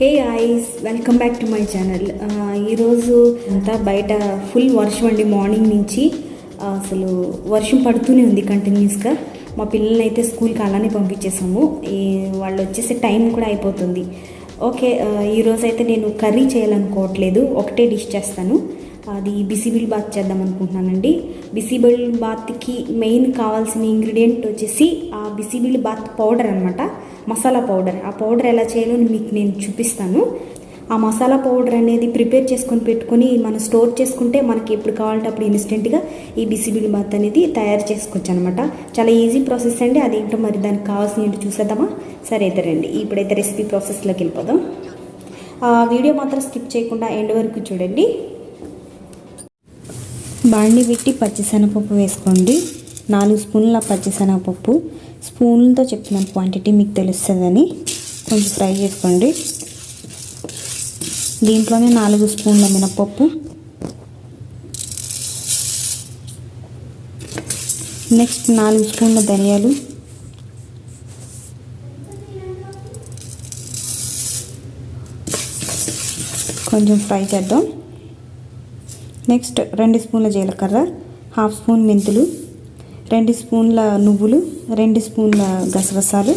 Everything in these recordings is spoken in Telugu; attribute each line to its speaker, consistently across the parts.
Speaker 1: Hey guys welcome back to my channel ఈరోజు అంతా బయట ఫుల్ వర్షం అండి మార్నింగ్ నుంచి. అసలు వర్షం పడుతూనే ఉంది కంటిన్యూస్గా మా పిల్లల్ని అయితే స్కూల్కి అలానే పంపించేసాము. ఈ వాళ్ళు వచ్చేసి టైం కూడా అయిపోతుంది. ఓకే ఈరోజు అయితే నేను కర్రీ చేయాలనుకోవట్లేదు. ఒకటే డిష్ చేస్తాను. అది బిసిబిల్ బాత్ చేద్దాం అనుకుంటున్నానండి. బిసిబిల్ బాత్కి మెయిన్ కావాల్సిన ఇంగ్రీడియంట్ వచ్చేసి ఆ బిసిబిల్ బాత్ పౌడర్ అనమాట మసాలా పౌడర్. ఆ పౌడర్ ఎలా చేయాలో మీకు నేను చూపిస్తాను. ఆ మసాలా పౌడర్ అనేది ప్రిపేర్ చేసుకొని పెట్టుకొని మనం స్టోర్ చేసుకుంటే మనకి ఎప్పుడు కావాలంటే అప్పుడు ఇన్స్టెంట్గా ఈ బిసిబిడి బాత్ అనేది తయారు చేసుకోవచ్చు అనమాట చాలా ఈజీ ప్రాసెస్ అండి. అదేంటో మరి దానికి కావాల్సిన ఏంటో చూసేద్దామా? సరే అయితే రండి. ఇప్పుడైతే రెసిపీ ప్రాసెస్లోకి వెళ్ళిపోదాం. ఆ వీడియో మాత్రం స్కిప్ చేయకుండా ఎండ్ వరకు చూడండి. బాండి పెట్టి పచ్చిశనగపప్పు వేసుకోండి. నాలుగు స్పూన్ల పచ్చిశనగపప్పు. స్పూన్లతో చెప్తున్నాను క్వాంటిటీ మీకు తెలుస్తుందని కొంచెం ఫ్రై చేసుకోండి. దీంట్లోనే నాలుగు స్పూన్ల మినపప్పు. నెక్స్ట్ నాలుగు స్పూన్ల ధనియాలు. కొంచెం ఫ్రై చేద్దాం. నెక్స్ట్ రెండు స్పూన్ల జీలకర్ర హాఫ్ స్పూన్ మెంతులు. రెండు స్పూన్ల నువ్వులు రెండు స్పూన్ల గసగసాలు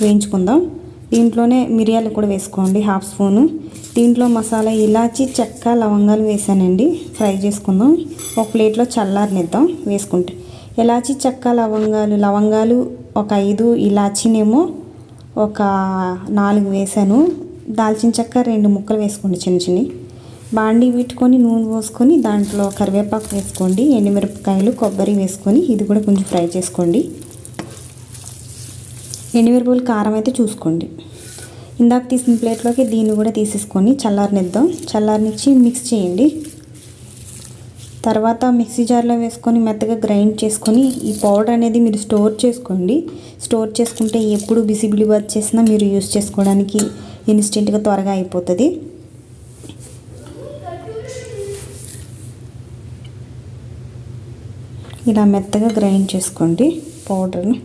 Speaker 1: వేయించుకుందాం. దీంట్లోనే మిరియాలు కూడా వేసుకోండి హాఫ్ స్పూను. దీంట్లో మసాలా ఇలాచి చెక్క లవంగాలు వేసానండి. ఫ్రై చేసుకుందాం. ఒక ప్లేట్లో చల్లారనిద్దాం వేసుకుంటే. ఇలాచి చెక్క లవంగాలు లవంగాలు ఒక ఐదు ఇలాచీనేమో ఒక నాలుగు వేసాను. దాల్చిన చెక్క రెండు ముక్కలు వేసుకోండి చిన్న చిన్నవి బాండి పెట్టుకొని నూనె పోసుకొని దాంట్లో కరివేపాకు వేసుకోండి ఎండుమిరపకాయలు కొబ్బరి వేసుకొని ఇది కూడా కొంచెం ఫ్రై చేసుకోండి. ఎండుమిరపకాయలు కారం అయితే చూసుకోండి. ఇందాక తీసిన ప్లేట్లోకి దీన్ని కూడా తీసేసుకొని చల్లారనిద్దాం. చల్లారనిచ్చి మిక్స్ చేయండి. తర్వాత మిక్సీ జార్లో వేసుకొని మెత్తగా గ్రైండ్ చేసుకొని ఈ పౌడర్ అనేది మీరు స్టోర్ చేసుకోండి. స్టోర్ చేసుకుంటే ఎప్పుడు బిసిబిలి బాత్ చేసినా మీరు యూస్ చేసుకోవడానికి ఇన్స్టెంట్గా త్వరగా అయిపోతుంది. ఇలా మెత్తగా గ్రైండ్ చేసుకోండి పౌడర్ని.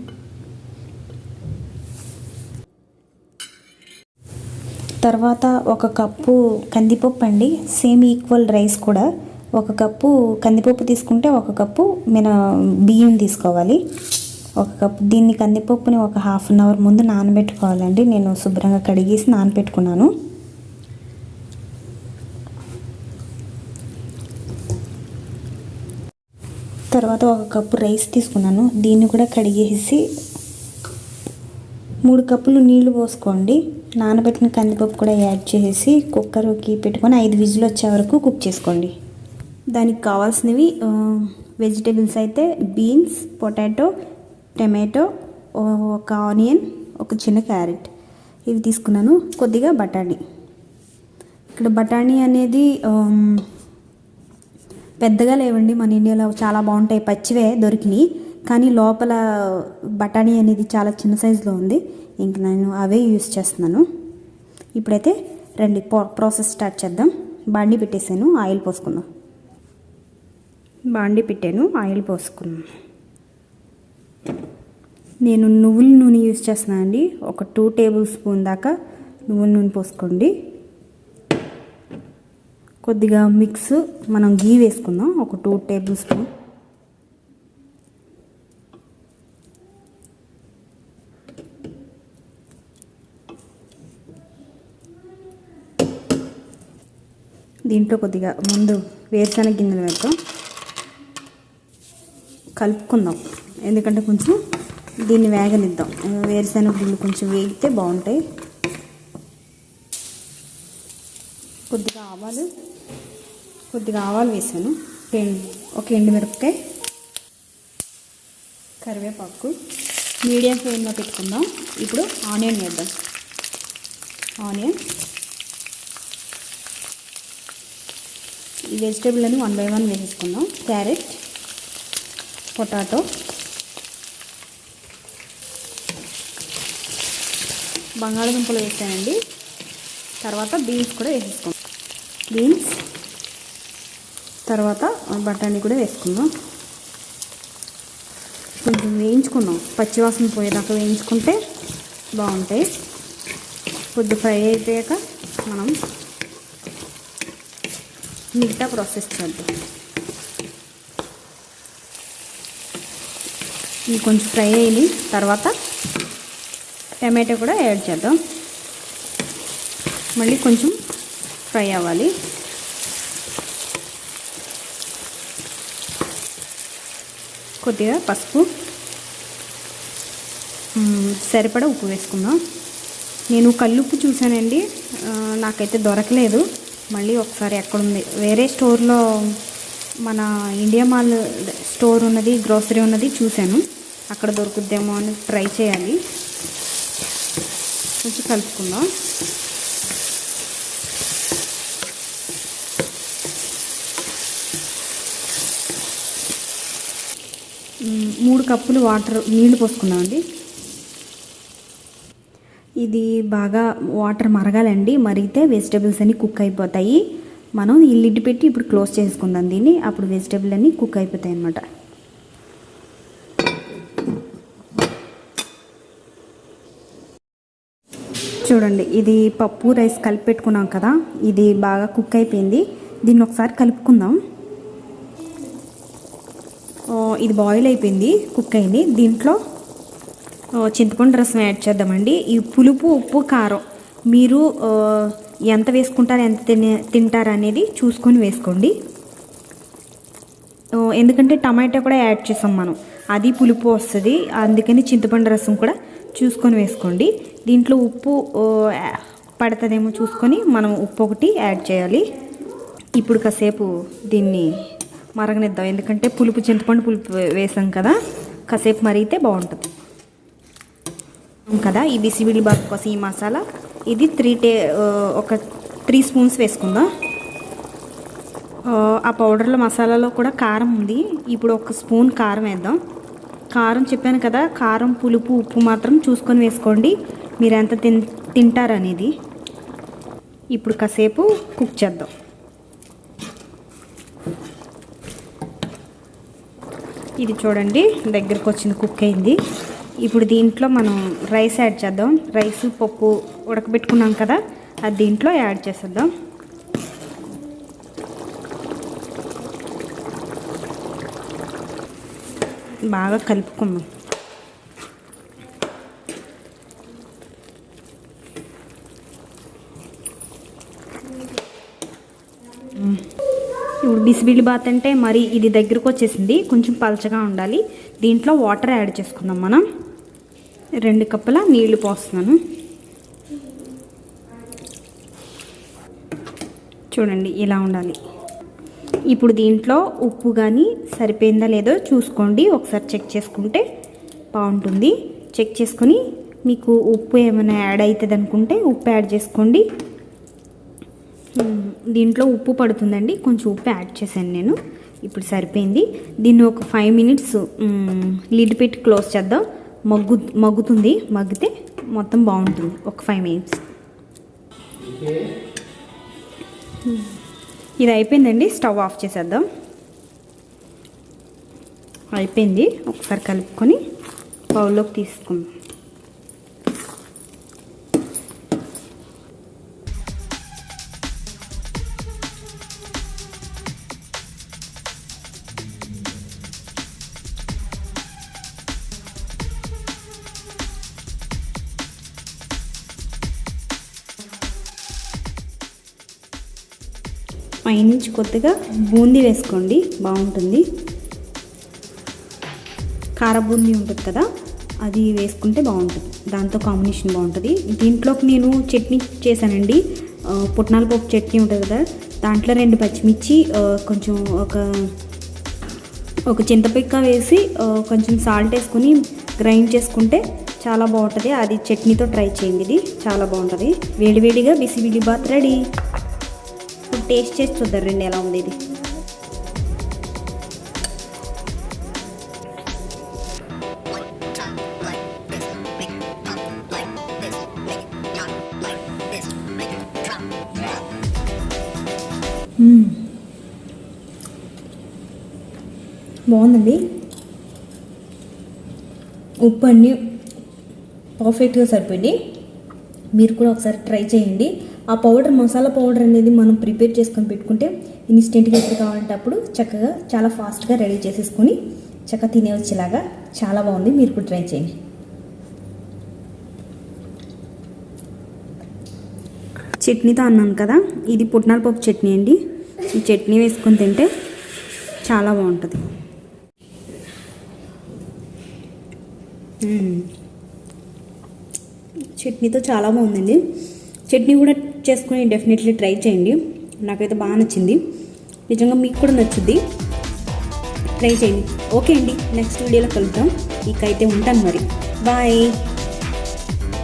Speaker 1: తర్వాత ఒక కప్పు కందిపప్పు అండి. సేమ్ ఈక్వల్ రైస్ కూడా. ఒక కప్పు కందిపప్పు తీసుకుంటే ఒక కప్పు మన బియ్యం తీసుకోవాలి. ఒక కప్పు దీన్ని కందిపప్పుని ఒక హాఫ్ అన్ అవర్ ముందు నానబెట్టుకోవాలండి. నేను శుభ్రంగా కడిగేసి నానబెట్టుకున్నాను. తర్వాత ఒక కప్పు రైస్ తీసుకున్నాను. దీన్ని కూడా కడిగేసి మూడు కప్పులు నీళ్ళు పోసుకోండి. నానబెట్టిన కందిపప్పు కూడా యాడ్ చేసి కుక్కర్కి పెట్టుకొని ఐదు విజులు వచ్చే వరకు కుక్ చేసుకోండి. దానికి కావాల్సినవి వెజిటేబుల్స్ అయితే బీన్స్ పొటాటో టమాటో ఒక ఆనియన్ ఒక చిన్న క్యారెట్. ఇవి తీసుకున్నాను. కొద్దిగా బఠానీ. ఇక్కడ బఠానీ అనేది పెద్దగా లేవండి మన ఇండియాలో చాలా బాగుంటాయి పచ్చివే దొరికినాయి. కానీ లోపల బఠానీ అనేది చాలా చిన్న సైజులో ఉంది. ఇంక నేను అవే యూస్ చేస్తున్నాను. ఇప్పుడైతే రండి ప్రాసెస్ స్టార్ట్ చేద్దాం. బాండి పెట్టేసాను ఆయిల్ పోసుకుందాం. బాండి పెట్టాను ఆయిల్ పోసుకున్నాను నేను నువ్వుల నూనె యూస్ చేస్తున్నాను అండి ఒక టూ టేబుల్ స్పూన్ దాకా నువ్వుల నూనె పోసుకోండి. కొద్దిగా మిక్స్ మనం గీ వేసుకుందాం ఒక టూ టేబుల్ స్పూన్. దీంట్లో కొద్దిగా ముందు వేరుశనగ గింజలు వేద్దాం. కలుపుకుందాం. ఎందుకంటే కొంచెం దీన్ని వేగనిద్దాం. వేరుశనగ గింజలు కొంచెం వేగితే బాగుంటాయి. కొద్దిగా ఆవాలు కొద్దిగా ఆవాలు వేసాను. ఎండు ఒక ఎండుమిరపకాయ కరివేపాకు మీడియం ఫ్లేమ్లో పెట్టుకుందాం. ఇప్పుడు ఆనియన్ వేద్దాం. ఆనియన్. ఈ వెజిటేబుల్ అని వన్ బై వన్ వేసేసుకుందాం. Carrot potato. బంగాళదుంపలు వేసానండి. తర్వాత బీన్స్ కూడా వేసేసుకుందాం. బీన్స్ తర్వాత బఠానీ కూడా వేసుకుందాం. కొంచెం వేయించుకుందాం. పచ్చివాసన పోయేదాకా వేయించుకుంటే బాగుంటాయి. కొద్ది ఫ్రై అయిపోయాక మనం మిగతా ప్రాసెస్ చేద్దాం. ఇవి కొంచెం ఫ్రై అయ్యి తర్వాత టమాటో కూడా యాడ్ చేద్దాం. మళ్ళీ కొంచెం ఫ్రై అవ్వాలి. కొద్దిగా పసుపు. సరిపడా ఉప్పు వేసుకుందాం. నేను కల్లుప్పు చూశానండి. నాకైతే దొరకలేదు. మళ్ళీ ఒకసారి ఎక్కడుంది వేరే స్టోర్లో మన ఇండియా మాల్ స్టోర్ ఉన్నది గ్రోసరీ ఉన్నది చూశాను. అక్కడ దొరుకుద్దేమో అని ట్రై చేయాలి. కొంచెం కలుపుకుందాం. మూడు కప్పులు వాటర్ నీళ్ళు పోసుకుందామండి ఇది బాగా వాటర్ మరగాలండి. మరిగితే వెజిటేబుల్స్ అన్నీ కుక్ అయిపోతాయి. మనం ఈ లిడ్ పెట్టి ఇప్పుడు క్లోజ్ చేసుకుందాం దీన్ని. అప్పుడు వెజిటేబుల్ అన్నీ కుక్ అయిపోతాయి అన్నమాట. చూడండి ఇది పప్పు రైస్ కలిపి పెట్టుకున్నాం కదా. ఇది బాగా కుక్ అయిపోయింది. దీన్ని ఒకసారి కలుపుకుందాం. ఇది బాయిల్ అయిపోయింది కుక్ అయింది. దీంట్లో చింతపండు రసం యాడ్ చేద్దామండి. ఈ పులుపు ఉప్పు కారం మీరు ఎంత వేసుకుంటారు ఎంత తినే తింటారు అనేది చూసుకొని వేసుకోండి. ఎందుకంటే టమాటా కూడా యాడ్ చేసాం మనం. అది పులుపు వస్తుంది అందుకని చింతపండు రసం కూడా చూసుకొని వేసుకోండి. దీంట్లో ఉప్పు పడుతుందేమో చూసుకొని మనం ఉప్పు ఒకటి యాడ్ చేయాలి. ఇప్పుడు కాసేపు దీన్ని మరగనిద్దాం. ఎందుకంటే పులుపు చింతపండు పులుపు వేసాం కదా. కాసేపు మరిగితే బాగుంటుంది. కదా. ఈ బిసిబిడి బాబు కోసం ఈ మసాలా. ఇది త్రీ టే ఒక త్రీ స్పూన్స్ వేసుకుందాం. ఆ, ఆ పౌడర్లో మసాలాలో కూడా కారం ఉంది. ఇప్పుడు ఒక స్పూన్ కారం వేద్దాం. కారం చెప్పాను కదా. కారం పులుపు ఉప్పు మాత్రం చూసుకొని వేసుకోండి. మీరు ఎంత తిన్ తింటారనేది ఇప్పుడు కాసేపు కుక్ చేద్దాం. ఇది చూడండి దగ్గరకు వచ్చింది కుక్ అయింది. ఇప్పుడు దీంట్లో మనం రైస్ యాడ్ చేద్దాం. రైస్ పప్పు ఉడకబెట్టుకున్నాం కదా అది దీంట్లో యాడ్ చేసేద్దాం. బాగా కలుపుకుందాం. ఇప్పుడు బాత్ అంటే మరి ఇది దగ్గరకు వచ్చేసింది. కొంచెం పలచగా ఉండాలి. దీంట్లో వాటర్ యాడ్ చేసుకుందాం మనం. రెండు కప్పుల నీళ్ళు పోస్తున్నాను. చూడండి ఇలా ఉండాలి. ఇప్పుడు దీంట్లో ఉప్పు కానీ సరిపోయిందా లేదో చూసుకోండి. ఒకసారి చెక్ చేసుకుంటే బాగుంటుంది. చెక్ చేసుకొని మీకు ఉప్పు ఏమైనా యాడ్ అవుతుంది అనుకుంటే ఉప్పు యాడ్ చేసుకోండి. దీంట్లో ఉప్పు పడుతుందండి. కొంచెం ఉప్పు యాడ్ చేశాను నేను. ఇప్పుడు సరిపోయింది. దీన్ని ఒక ఫైవ్ మినిట్స్ లిడ్ పెట్టి క్లోజ్ చేద్దాం. మగ్గు మగ్గుతుంది. మగ్గితే మొత్తం బాగుంటుంది. ఒక ఫైవ్ మినిట్స్. ఇది అయిపోయిందండి. స్టవ్ ఆఫ్ చేసేద్దాం. అయిపోయింది. ఒకసారి కలుపుకొని బౌల్లోకి తీసుకుందాం. పైనుంచి కొద్దిగా బూందీ వేసుకోండి. బాగుంటుంది. కార బూందీ ఉంటుంది కదా అది వేసుకుంటే బాగుంటుంది. దాంతో కాంబినేషన్ బాగుంటుంది. దీంట్లోకి నేను చట్నీ చేశానండి. పుట్నాల పప్పు చట్నీ ఉంటుంది కదా దాంట్లో రెండు పచ్చిమిర్చి కొంచెం ఒక ఒక చింతపిక్క వేసి కొంచెం సాల్ట్ వేసుకుని గ్రైండ్ చేసుకుంటే చాలా బాగుంటుంది. అది చట్నీతో ట్రై చేయండి. ఇది చాలా బాగుంటుంది. వేడివేడిగా బిసి బిడి బాత్ రెడీ. టేస్ట్ చేసి చూద్దాం. రెండు ఎలా ఉంది ఇది? బాగుందండి. ఉప్పు అన్నీ పర్ఫెక్ట్గా సరిపోయింది. మీరు కూడా ఒకసారి ట్రై చేయండి. ఆ పౌడర్ మసాలా పౌడర్ అనేది మనం ప్రిపేర్ చేసుకొని పెట్టుకుంటే ఇన్స్టెంట్గా ఎప్పుడు కావాలంటే అప్పుడు చక్కగా చాలా ఫాస్ట్గా రెడీ చేసేసుకొని చక్కగా తినేవచ్చేలాగా చాలా బాగుంది. మీరు కూడా ట్రై చేయండి. చట్నీతో అన్నాను కదా ఇది పుట్నాల పప్పు చట్నీ అండి. ఈ చట్నీ వేసుకొని తింటే చాలా బాగుంటుంది. చట్నీతో చాలా బాగుందండి. చట్నీ కూడా చేసుకుని డెఫినెట్లీ ట్రై చేయండి. నాకైతే బాగా నచ్చింది. నిజంగా మీకు కూడా నచ్చుద్ది. ట్రై చేయండి. ఓకే అండి. నెక్స్ట్ వీడియోలో కలుద్దాం. ఇకైతే ఉంటాను మరి. బాయ్